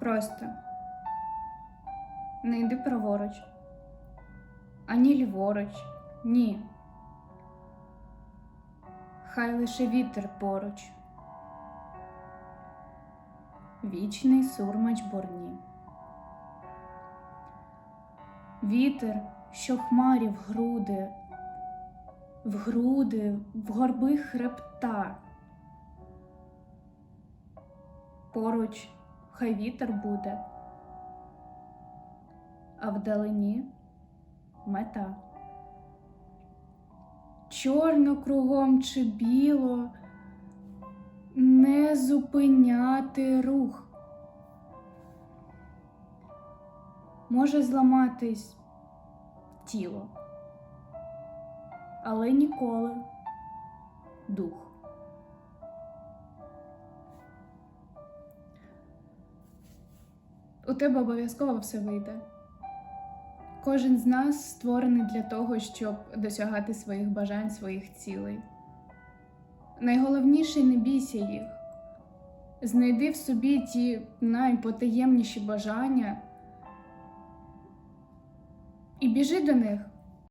Просто не йди праворуч, ані ліворуч, ні. Хай лише вітер поруч. Вічний сурмач борні. Вітер, що хмарів груди, в груди, в горби хребта. Поруч хай вітер буде, а вдалині мета. Чорно кругом чи біло, не зупиняти рух. Може зламатись тіло, але ніколи дух. У тебе обов'язково все вийде. Кожен з нас створений для того, щоб досягати своїх бажань, своїх цілей. Найголовніше не бійся їх. Знайди в собі ті найпотаємніші бажання і біжи до них.